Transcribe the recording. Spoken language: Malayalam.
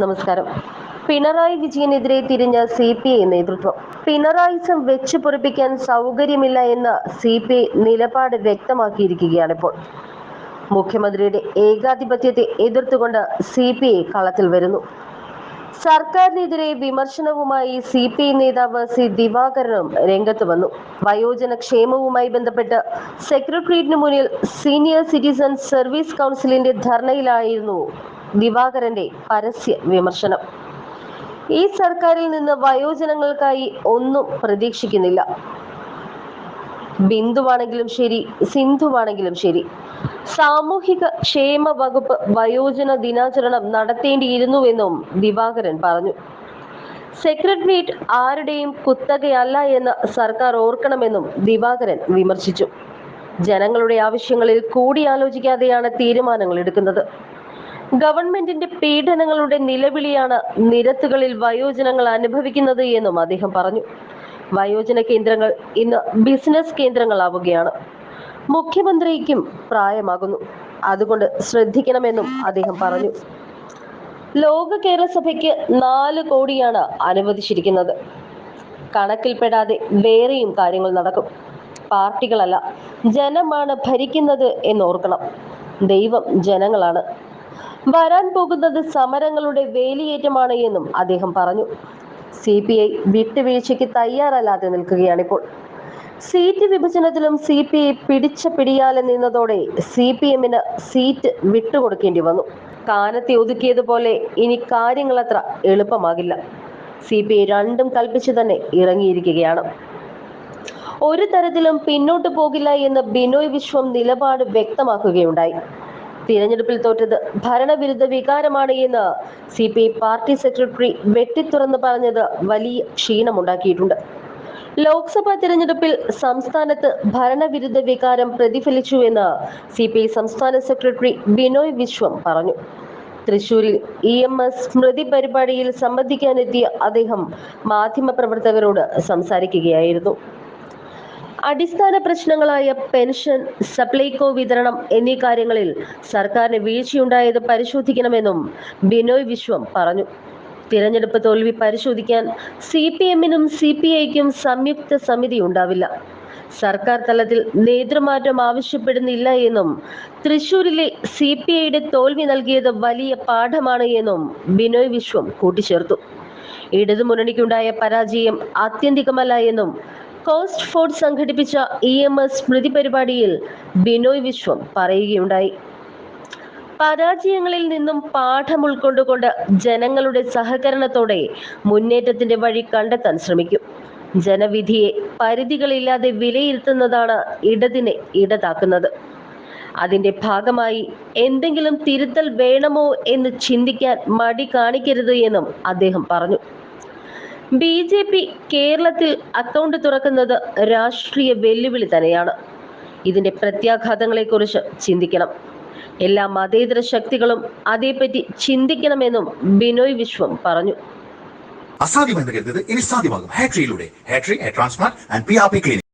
നമസ്കാരം. പിണറായി വിജയനെതിരെ തിരിഞ്ഞ സി പി ഐ നേതൃത്വം. പിണറായിസം വെച്ചു പൊറിപ്പിക്കാൻ സൗകര്യമില്ല എന്ന സി പി ഐ നിലപാട് വ്യക്തമാക്കിയിരിക്കുകയാണിപ്പോൾ മുഖ്യമന്ത്രിയുടെ ഏകാധിപത്യത്തെ എതിർത്തുകൊണ്ട് സി പി ഐ കളത്തിൽ വരുന്നു. സർക്കാരിനെതിരെ വിമർശനവുമായി സി പി ഐ നേതാവ് സി ദിവാകരനും രംഗത്ത് വന്നു. വയോജന ക്ഷേമവുമായി ബന്ധപ്പെട്ട് സെക്രട്ടേറിയറ്റിന് മുന്നിൽ സീനിയർ സിറ്റിസൺ സർവീസ് കൗൺസിലിന്റെ ധർണയിലായിരുന്നു ദിവാകരന്റെ പരസ്യ വിമർശനം. ഈ സർക്കാരിൽ നിന്ന് വയോജനങ്ങൾക്കായി ഒന്നും പ്രതീക്ഷിക്കുന്നില്ല. ബിന്ദുവാണെങ്കിലും ശരി സിന്ധുവാണെങ്കിലും ശരി. സാമൂഹിക ക്ഷേമ വകുപ്പ് വയോജന ദിനാചരണം നടത്തേണ്ടിയിരുന്നുവെന്നും ദിവാകരൻ പറഞ്ഞു. സെക്രട്ടേറിയറ്റ് ആരുടെയും കുത്തകയല്ല എന്ന് സർക്കാർ ഓർക്കണമെന്നും ദിവാകരൻ വിമർശിച്ചു. ജനങ്ങളുടെ ആവശ്യങ്ങളിൽ കൂടിയാലോചിക്കാതെയാണ് തീരുമാനങ്ങൾ എടുക്കുന്നത്. ഗവൺമെന്റിന്റെ പീഡനങ്ങളുടെ നിലവിളിയാണ് നിരത്തുകളിൽ വയോജനങ്ങൾ അനുഭവിക്കുന്നത് എന്നും അദ്ദേഹം പറഞ്ഞു. വയോജന കേന്ദ്രങ്ങൾ ഇന്ന് ബിസിനസ് കേന്ദ്രങ്ങളാവുകയാണ്. മുഖ്യമന്ത്രിക്കും പ്രായമാകുന്നു. അതുകൊണ്ട് ശ്രദ്ധിക്കണമെന്നും അദ്ദേഹം പറഞ്ഞു. ലോക കേരള സഭയ്ക്ക് നാല് കോടിയാണ് അനുവദിച്ചിരിക്കുന്നത്. കണക്കിൽപ്പെടാതെ വേറെയും കാര്യങ്ങൾ നടക്കും. പാർട്ടികളല്ല ജനമാണ് ഭരിക്കുന്നത് എന്നോർക്കണം ദൈവം ജനങ്ങളാണ്. വരാൻ പോകുന്നത് സമരങ്ങളുടെ വേലിയേറ്റമാണ് എന്നും അദ്ദേഹം പറഞ്ഞു. സി പി ഐ വിട്ടുവീഴ്ചയ്ക്ക് തയ്യാറല്ലാതെ നിൽക്കുകയാണിപ്പോൾ. സീറ്റ് വിഭജനത്തിലും സി പി ഐ പിടിച്ച പിടിയാലെ നിന്നതോടെ സി പി എമ്മിന് സീറ്റ് വിട്ടുകൊടുക്കേണ്ടി വന്നു. കാനത്തെ ഒതുക്കിയതുപോലെ ഇനി കാര്യങ്ങൾ അത്ര എളുപ്പമാകില്ല. സി പി ഐ രണ്ടും കൽപ്പിച്ചു തന്നെ ഇറങ്ങിയിരിക്കുകയാണ്. ഒരു തരത്തിലും പിന്നോട്ട് പോകില്ല എന്ന് ബിനോയ് വിശ്വം നിലപാട് വ്യക്തമാക്കുകയുണ്ടായി. തിരഞ്ഞെടുപ്പിൽ തോറ്റത് ഭരണവിരുദ്ധ വികാരമാണ് എന്ന് C P I party secretary വെട്ടിത്തുറന്ന് പറഞ്ഞത് വലിയ ക്ഷീണമുണ്ടാക്കിയിട്ടുണ്ട്. ലോക്സഭാ തിരഞ്ഞെടുപ്പിൽ സംസ്ഥാനത്ത് ഭരണവിരുദ്ധ വികാരം പ്രതിഫലിച്ചു എന്ന് സി പി ഐ സംസ്ഥാന സെക്രട്ടറി ബിനോയ് വിശ്വം പറഞ്ഞു. തൃശൂരിൽ ഇ എം എസ് സ്മൃതി പരിപാടിയിൽ സംബന്ധിക്കാനെത്തിയ അദ്ദേഹം മാധ്യമപ്രവർത്തകരോട് സംസാരിക്കുകയായിരുന്നു. അടിസ്ഥാന പ്രശ്നങ്ങളായ പെൻഷൻ സപ്ലൈകോ വിതരണം എന്നീ കാര്യങ്ങളിൽ സർക്കാരിന് വീഴ്ചയുണ്ടായത് പരിശോധിക്കണമെന്നും ബിനോയ് വിശ്വം പറഞ്ഞു. തിരഞ്ഞെടുപ്പ് തോൽവി പരിശോധിക്കാൻ സി പി എമ്മിനും സി പി ഐക്കും സംയുക്ത സമിതി ഉണ്ടാവില്ല. സർക്കാർ തലത്തിൽ നേതൃമാറ്റം ആവശ്യപ്പെടുന്നില്ല എന്നും തൃശൂരിലെ സി പി ഐയുടെ തോൽവി നൽകിയത് വലിയ പാഠമാണ് എന്നും ബിനോയ് വിശ്വം കൂട്ടിച്ചേർത്തു. ഇടതുമുന്നണിക്കുണ്ടായ പരാജയം ആത്യന്തികമല്ല എന്നും കോസ്റ്റ് ഫോർഡ് സംഘടിപ്പിച്ച ഇ എം എസ് സ്മൃതി പരിപാടിയിൽ ബിനോയ് വിശ്വം പറയുകയുണ്ടായി. പരാജയങ്ങളിൽ നിന്നും പാഠം ഉൾക്കൊണ്ടുകൊണ്ട് ജനങ്ങളുടെ സഹകരണത്തോടെ മുന്നേറ്റത്തിന്റെ വഴി കണ്ടെത്താൻ ശ്രമിക്കും. ജനവിധിയെ പരിധികളില്ലാതെ വിലയിരുത്തുന്നതാണ് ഇടതിനെ ഇടതാക്കുന്നത്. അതിന്റെ ഭാഗമായി എന്തെങ്കിലും തിരുത്തൽ വേണമോ എന്ന് ചിന്തിക്കാൻ മടി കാണിക്കരുത് എന്നും അദ്ദേഹം പറഞ്ഞു. ബി ജെ പി കേരളത്തിൽ അക്കൗണ്ട് തുറക്കുന്നത് രാഷ്ട്രീയ വെല്ലുവിളി തന്നെയാണ്. ഇതിന്റെ പ്രത്യാഘാതങ്ങളെക്കുറിച്ച് ചിന്തിക്കണം. എല്ലാ മതേതര ശക്തികളും അതേപ്പറ്റി ചിന്തിക്കണമെന്നും ബിനോയ് വിശ്വം പറഞ്ഞു. അസാധ്യമെന്ന് കരുതത് ഇനി സാധ്യമാകും. ഹാട്രിയിലൂടെ ഹാട്രി transplant and P R P clinic